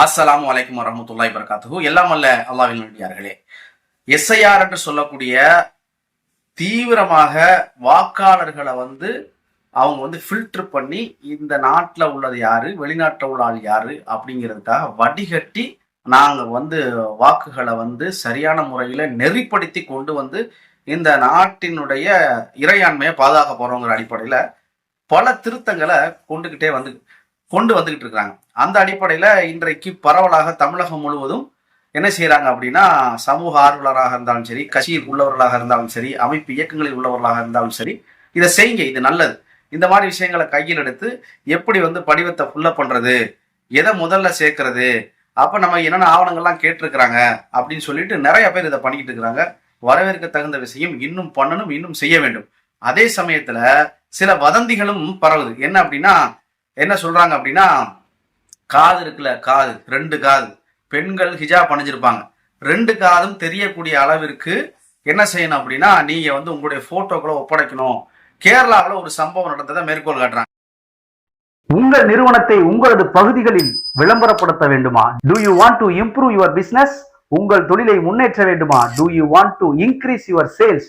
அஸ்ஸலாமு வலைக்கம் வரமத்துல்லாய் வரகாத்துஹு எல்லாம் அல்ல அல்லாவின் நடிகார்களே எஸ்ஐஆர் என்று சொல்லக்கூடிய தீவிரமாக வாக்காளர்களை வந்து அவங்க வந்து ஃபில்டர் பண்ணி இந்த நாட்டில் உள்ளது யாரு? வெளிநாட்டில் உள்ள ஆள் யாரு? அப்படிங்கிறதுக்காக வடிகட்டி நாங்கள் வந்து வாக்குகளை வந்து சரியான முறையில் நெறிப்படுத்தி கொண்டு வந்து இந்த நாட்டினுடைய இறையாண்மையை பாதுகாக்க போறோங்கிற அடிப்படையில் பல திருத்தங்களை கொண்டுகிட்டே வந்து கொண்டு வந்துகிட்டு இருக்கிறாங்க. அந்த அடிப்படையில் இன்றைக்கு பரவலாக தமிழகம் முழுவதும் என்ன செய்கிறாங்க அப்படின்னா சமூக ஆர்வலராக இருந்தாலும் சரி கட்சியில் உள்ளவர்களாக இருந்தாலும் சரி அமைப்பு இயக்கங்களில் உள்ளவர்களாக இருந்தாலும் சரி இதை செய்யுங்க இது நல்லது. இந்த மாதிரி விஷயங்களை கையில் எடுத்து எப்படி வந்து படிவத்தை ஃபுல்லப் பண்ணுறது எதை முதல்ல சேர்க்கறது அப்போ நம்ம என்னென்ன ஆவணங்கள்லாம் கேட்டிருக்கிறாங்க அப்படின்னு சொல்லிட்டு நிறைய பேர் இதை பண்ணிக்கிட்டு இருக்கிறாங்க. வரவேற்க தகுந்த விஷயம் இன்னும் பண்ணணும் இன்னும் செய்ய வேண்டும். அதே சமயத்தில் சில வதந்திகளும் பரவுது. என்ன அப்படின்னா என்ன சொல்றாங்க அப்படின்னா காது இருக்குல்ல காது ரெண்டு காது. பெண்கள் ஹிஜாப் அணிஞ்சிருப்பாங்க. ரெண்டு காதும் தெரியக்கூடிய அளவிற்கு என்ன செய்யணும் அப்படின்னா நீங்க வந்து உங்களுடைய போட்டோக்களை ஒப்படைக்கணும். கேரளாவில் ஒரு சம்பவம் நடந்ததை மேற்கோள் காட்டுறாங்க. உங்கள் நிறுவனத்தை உங்களது பகுதிகளில் விளம்பரப்படுத்த வேண்டுமா? Do you want to improve your business உங்கள் தொழிலை முன்னேற்ற வேண்டுமா? Do you want to increase your sales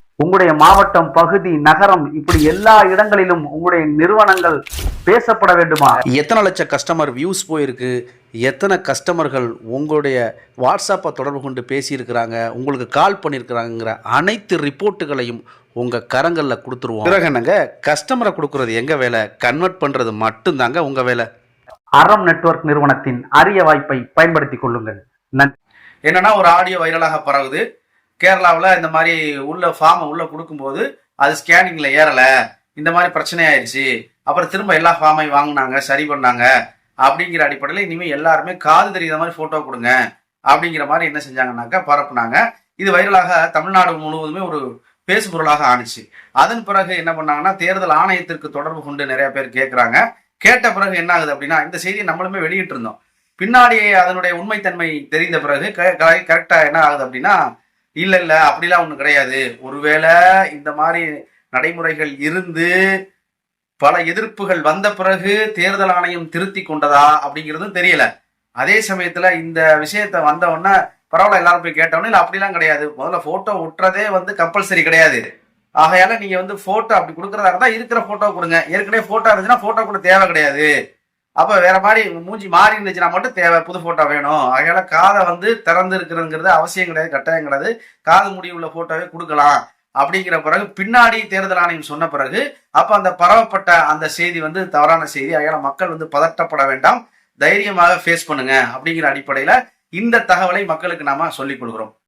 உங்களுடைய மாவட்டம் பகுதி நகரம் இப்படி எல்லா இடங்களிலும் உங்களுடைய நிறுவனங்கள் பேசப்பட வேண்டுமா? எத்தனை லட்சம் கஸ்டமர் வியூஸ் போயிருக்கு? எத்தனை கஸ்டமர்கள் உங்களுடைய வாட்ஸ்அப்பை தொடர்பு கொண்டு பேசியிருக்கிறாங்க? உங்களுக்கு கால் பண்ணியிருக்கிறாங்கிற அனைத்து ரிப்போர்ட்டுகளையும் உங்கள் கரங்களில் கொடுத்துருவோம். பிறகு என்னங்க? கஸ்டமரை கொடுக்குறது எங்கள் வேலை? கன்வெர்ட் பண்ணுறது மட்டும்தாங்க உங்கள் வேலை. அறம் நெட்வொர்க் நிறுவனத்தின் அரிய வாய்ப்பை பயன்படுத்திக் கொள்ளுங்கள். நன்றி என்னன்னா ஒரு ஆடியோ வைரலாக பரவுது. கேரளாவில் இந்த மாதிரி உள்ள ஃபார்மை உள்ளே கொடுக்கும்போது அது ஸ்கேனிங்கில் ஏறலை. இந்த மாதிரி பிரச்சனை ஆயிடுச்சு அப்புறம் திரும்ப எல்லா ஃபார்மையும் வாங்கினாங்க சரி பண்ணாங்க. அப்படிங்கிற அடிப்படையில் இனிமேல் எல்லாருமே காது தெரியாத மாதிரி ஃபோட்டோ கொடுங்க. அப்படிங்கிற மாதிரி என்ன செஞ்சாங்கன்னாக்கா பரப்புனாங்க. இது வைரலாக தமிழ்நாடு முழுவதுமே ஒரு பேசுபொருளாக ஆணுச்சு. அதன் பிறகு என்ன பண்ணாங்கன்னா தேர்தல் ஆணையத்திற்கு தொடர்பு கொண்டு நிறைய பேர் கேட்குறாங்க கேட்ட பிறகு என்ன ஆகுது அப்படின்னா இந்த செய்தியை நம்மளுமே வெளியிட்டு இருந்தோம் பின்னாடி அதனுடைய உண்மைத்தன்மை தெரிந்த பிறகு கரெக்டாக என்ன ஆகுது அப்படின்னா இல்லை இல்லை அப்படிலாம் ஒன்றும் கிடையாது. ஒருவேளை இந்த மாதிரி நடைமுறைகள் இருந்து பல எதிர்ப்புகள் வந்த பிறகு தேர்தல் ஆணையம் திருத்தி கொண்டதா அப்படிங்கிறதும் தெரியல. அதே சமயத்துல இந்த விஷயத்த வந்தவொடனே பரவாயில்ல எல்லாரும் போய் கேட்டோன்னே இல்லை அப்படிலாம் கிடையாது. முதல்ல போட்டோ ஒட்டுறதே வந்து கம்பல்சரி கிடையாது. ஆகையால நீங்க வந்து போட்டோ அப்படி கொடுக்குறதா இருந்தால் இருக்கிற போட்டோ கொடுங்க. ஏற்கனவே போட்டோ இருந்துச்சுன்னா போட்டோ கூட தேவை கிடையாது. அப்போ வேற மாதிரி மூஞ்சி மாறி இருந்துச்சுன்னா மட்டும் தேவை புது ஃபோட்டோ வேணும். அதனால காதை வந்து திறந்து இருக்கிறதுங்கிறது அவசியம் கிடையாது கட்டாயம் கிடையாது. காது முடி உள்ள ஃபோட்டோவே கொடுக்கலாம். அப்படிங்கிற பிறகு பின்னாடி தேர்தல் ஆணையம் சொன்ன பிறகு அப்போ அந்த பரவப்பட்ட அந்த செய்தி வந்து தவறான செய்தி. அதனால மக்கள் வந்து பதட்டப்பட வேண்டாம். தைரியமாக ஃபேஸ் பண்ணுங்க அப்படிங்கிற அடிப்படையில் இந்த தகவலை மக்களுக்கு நாம சொல்லிக் கொடுக்குறோம்.